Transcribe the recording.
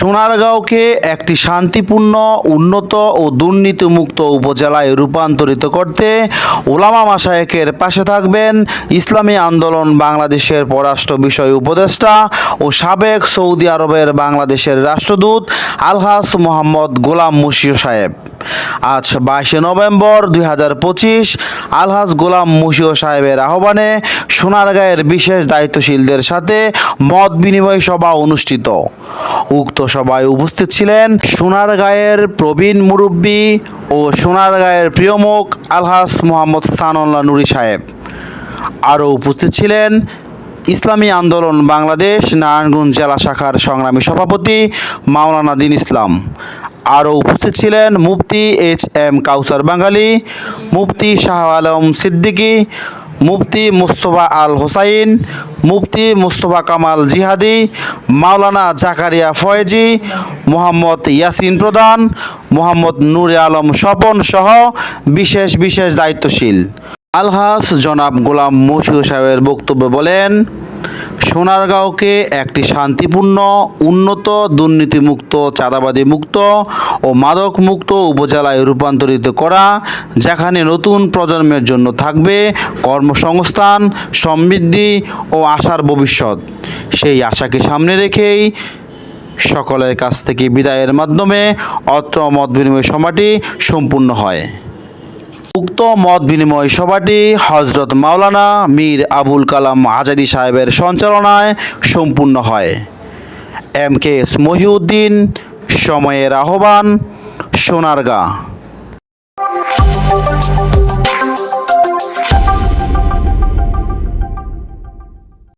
সোনারগাঁওকে একটি শান্তিপূর্ণ, উন্নত ও দুর্নীতিমুক্ত উপজেলায় রূপান্তরিত করতে ওলামা মাসায়েকের পাশে থাকবেন ইসলামী আন্দোলন বাংলাদেশের পররাষ্ট্র বিষয় উপদেষ্টা ও সাবেক সৌদি আরবের বাংলাদেশের রাষ্ট্রদূত আলহাস মোহাম্মদ গোলাম মুশিও সাহেব। আজ বাইশে নভেম্বর দুই হাজার পঁচিশ আলহাজ গোলাম মুশিও সাহেবের আহ্বানে সোনারগাঁয়ের বিশেষ দায়িত্বশীলদের সাথে মত বিনিময় সভা অনুষ্ঠিত। উক্ত সভায় উপস্থিত ছিলেন সোনারগাঁয়ের প্রবীণ মুরব্বী ও সোনারগাঁয়ের প্রিয়মুখ আলহাস মোহাম্মদ সানুল্লাহ নুরি সাহেব। আরও উপস্থিত ছিলেন ইসলামী আন্দোলন বাংলাদেশ নারায়ণগঞ্জ জেলা শাখার সংগ্রামী সভাপতি মাওলানা দিন ইসলাম। আরও উপস্থিত ছিলেন মুফতি এইচ এম কাউসার বাঙালি, মুফতি শাহ আলম সিদ্দিকী, মুফতি মুস্তফা আল হোসাইন, মুফতি মুস্তফা কামাল জিহাদি, মাওলানা জাকারিয়া ফয়েজি, মোহাম্মদ ইয়াসিন প্রধান, মোহাম্মদ নূরে আলম স্বপন সহ বিশেষ বিশেষ দায়িত্বশীল। আলহাস জনাব গোলাম মশিউ সাহেবের বক্তব্য বলেন সোনারগাঁওকে একটি শান্তিপূর্ণ, উন্নত, দুর্নীতিমুক্ত চাঁদাবাদী মুক্ত ও মাদক মুক্ত উপজেলায় রূপান্তরিত করা, যেখানে নতুন প্রজন্মের জন্য থাকবে কর্মসংস্থান, সমৃদ্ধি ও আশার ভবিষ্যৎ। সেই আশাকে সামনে রেখেই সকলের কাছ থেকে বিদায়ের মাধ্যমে অত্র মত বিনিময় সভাটি সম্পূর্ণ হয়। উক্ত মত বিনিময় সভাটি হজরত মাওলানা মীর আবুল কালাম আজাদি সাহেবের সঞ্চালনায় সম্পূর্ণ হয়। এম কে এস মহিউদ্দিন, সময়ের আহ্বান, সোনারগাঁ।